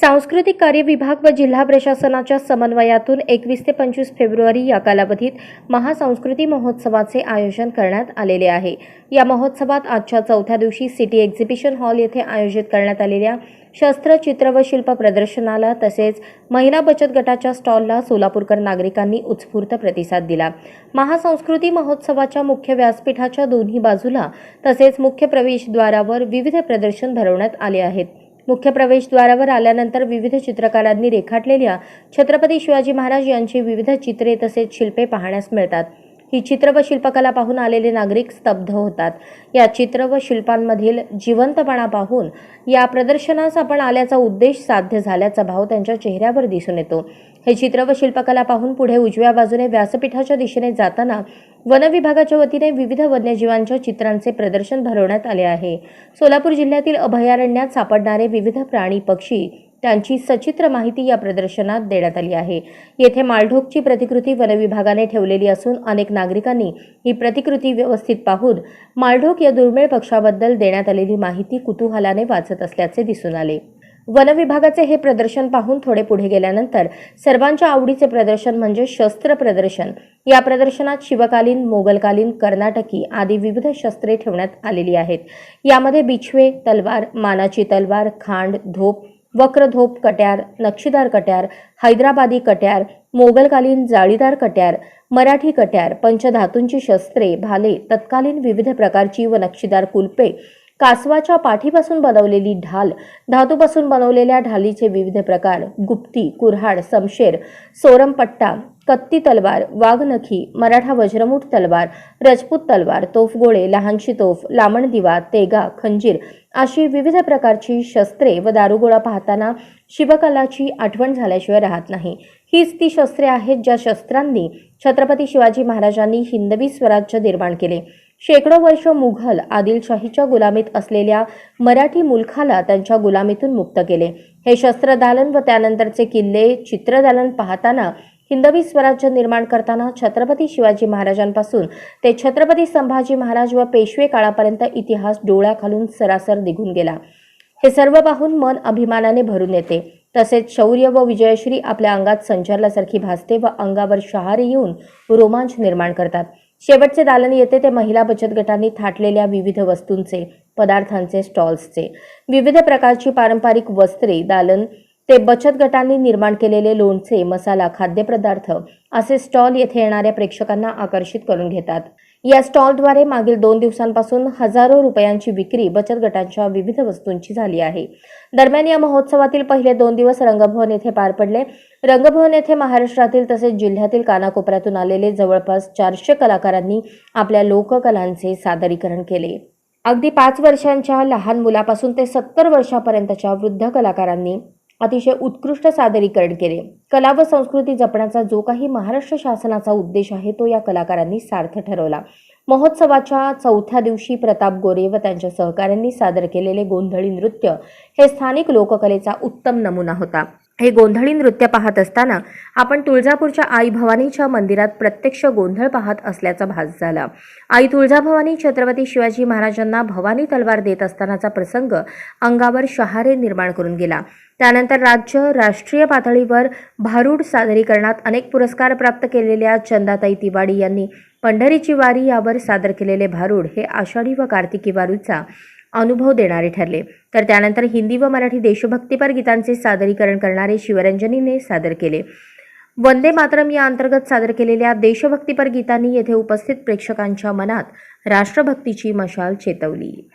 सांस्कृतिक कार्य विभाग व जिल्हा प्रशासनाच्या समन्वयातून एकवीस ते पंचवीस फेब्रुवारी या कालावधीत महासंस्कृती महोत्सवाचे आयोजन करण्यात आलेले आहे. या महोत्सवात आजच्या चौथ्या दिवशी सिटी एक्झिबिशन हॉल येथे आयोजित करण्यात आलेल्या शस्त्र चित्र व शिल्प प्रदर्शनाला तसेच महिला बचत गटाच्या स्टॉलला सोलापूरकर नागरिकांनी उत्स्फूर्त प्रतिसाद दिला. महासंस्कृती महोत्सवाच्या मुख्य व्यासपीठाच्या दोन्ही बाजूला तसेच मुख्य प्रवेशद्वारावर विविध प्रदर्शन भरवण्यात आले आहेत. मुख्य प्रवेशद्वारावर आल्यानंतर विविध चित्रकारांनी रेखाटलेल्या छत्रपती शिवाजी महाराज यांची विविध चित्रे तसेच शिल्पे पाहण्यास मिळतात. ही चित्र व शिल्पकला पाहून आलेले नागरिक स्तब्ध होतात. या चित्र व शिल्पांमधील जिवंतपणा पाहून या प्रदर्शनास आपण आल्याचा उद्देश साध्य झाल्याचा भाव त्यांच्या चेहऱ्यावर दिसून येतो. हे चित्र व शिल्पकला पाहून पुढे उजव्या बाजूने व्यासपीठाच्या दिशेने जाताना वन विभागाच्या वतीने विविध वन्यजीवांच्या चित्रांचे प्रदर्शन भरवण्यात आले आहे. सोलापूर जिल्ह्यातील अभयारण्यात सापडणारे विविध प्राणी पक्षी त्यांची सचित्र माहिती या प्रदर्शनात देण्यात आली आहे. येथे मालढोकची प्रतिकृती वनविभागाने ठेवलेली असून अनेक नागरिकांनी ही प्रतिकृती व्यवस्थित पाहून मालढोक या दुर्मिळ पक्षाबद्दल देण्यात आलेली माहिती कुतूहलाने वाचत असल्याचे दिसून आले. वनविभागाचे हे प्रदर्शन पाहून थोडे पुढे गेल्यानंतर सर्वांच्या आवडीचे प्रदर्शन म्हणजे शस्त्र प्रदर्शन. या प्रदर्शनात शिवकालीन मोगलकालीन कर्नाटकी आदी विविध शस्त्रे ठेवण्यात आलेली आहेत. यामध्ये बिछवे तलवार मानाची तलवार खांड धोप वक्रधोप कट्यार नक्षीदार कट्यार हैदराबादी कट्यार मोगलकालीन जाळीदार कट्यार मराठी कट्यार पंचधातूंची शस्त्रे भाले तत्कालीन विविध प्रकारची व नक्षीदार कुलपे कासवाच्या पाठीपासून बनवलेली ढाल धातूपासून बनवलेल्या ढालीचे विविध प्रकार गुप्ती कुऱ्हाड समशेर सोरमपट्टा कत्ती तलवार वाघनखी मराठा वज्रमुठ तलवार रजपूत तलवार तोफगोळे लहानशी तोफ लामण दिवा तेगा खंजीर अशी विविध प्रकारची शस्त्रे व दारुगोळा पाहताना शिवकलाची आठवण झाल्याशिवाय राहत नाही. हीच ती शस्त्रे आहेत ज्या शस्त्रांनी छत्रपती शिवाजी महाराजांनी हिंदवी स्वराज्य निर्माण केले. शेकडो वर्ष मुघल आदिलशाहीच्या गुलामीत असलेल्या मराठी मुलखाला त्यांच्या गुलामीतून मुक्त केले. हे शस्त्रदालन व त्यानंतरचे किल्ले चित्रदालन पाहताना हिंदवी स्वराज्य निर्माण करताना छत्रपती शिवाजी महाराजांपासून ते छत्रपती संभाजी महाराज व पेशवे काळापर्यंत इतिहास डोळ्याखालून सरासर निघून गेला. हे सर्व पाहून मन अभिमानाने भरून येते. तसेच शौर्य व विजयश्री आपल्या अंगात संचारल्यासारखी भासते व अंगावर शहारे येऊन रोमांच निर्माण करतात. शेवटचे दालन येते ते महिला बचत गटांनी थाटलेल्या विविध वस्तूंचे पदार्थांचे स्टॉल्सचे. विविध प्रकारची पारंपरिक वस्त्रे दालन ते बचत गटांनी निर्माण केलेले लोणचे मसाला खाद्यपदार्थ असे स्टॉल येथे येणाऱ्या प्रेक्षकांना आकर्षित करून घेतात. या स्टॉलद्वारे मागील दोन दिवसांपासून हजारो रुपयांची विक्री बचत गटांच्या विविध वस्तूंची झाली आहे. दरम्यान या महोत्सवातील पहिले दोन दिवस रंगभवन येथे पार पडले. रंगभवन येथे महाराष्ट्रातील तसेच जिल्ह्यातील कानाकोपऱ्यातून आलेले जवळपास चारशे कलाकारांनी आपल्या लोककलांचे सादरीकरण केले. अगदी पाच वर्षांच्या लहान मुलापासून ते सत्तर वर्षापर्यंतच्या वृद्ध कलाकारांनी अतिशय उत्कृष्ट सादरीकरण केले. कला व संस्कृती जपण्याचा जो काही महाराष्ट्र शासनाचा उद्देश आहे तो या कलाकारांनी सार्थ ठरवला. महोत्सवाच्या चौथ्या दिवशी प्रताप गोरे व त्यांच्या सहकाऱ्यांनी सादर केलेले गोंधळी नृत्य हे स्थानिक लोककलेचा उत्तम नमुना होता. हे गोंधळी नृत्य पाहत असताना आपण तुळजापूरच्या आई भवानीच्या मंदिरात प्रत्यक्ष गोंधळ पाहत असल्याचा भास झाला. आई तुळजाभवानी छत्रपती शिवाजी महाराजांना भवानी तलवार देत असतानाचा प्रसंग अंगावर शहारे निर्माण करून गेला. त्यानंतर राज्य राष्ट्रीय पातळीवर भारूड सादरीकरणात अनेक पुरस्कार प्राप्त केलेल्या चंदाताई तिवाडी यांनी पंढरीची वारी यावर सादर केलेले भारूड हे आषाढी व कार्तिकी वारूचा अनुभव देणारे ठरले. तर त्यानंतर हिंदी व मराठी देशभक्तीपर गीतांचे सादरीकरण करणारे शिवरंजनीने सादर केले. वंदे मातरम या अंतर्गत सादर केलेल्या देशभक्तीपर गीतांनी येथे उपस्थित प्रेक्षकांच्या मनात राष्ट्रभक्तीची मशाल चेतवली.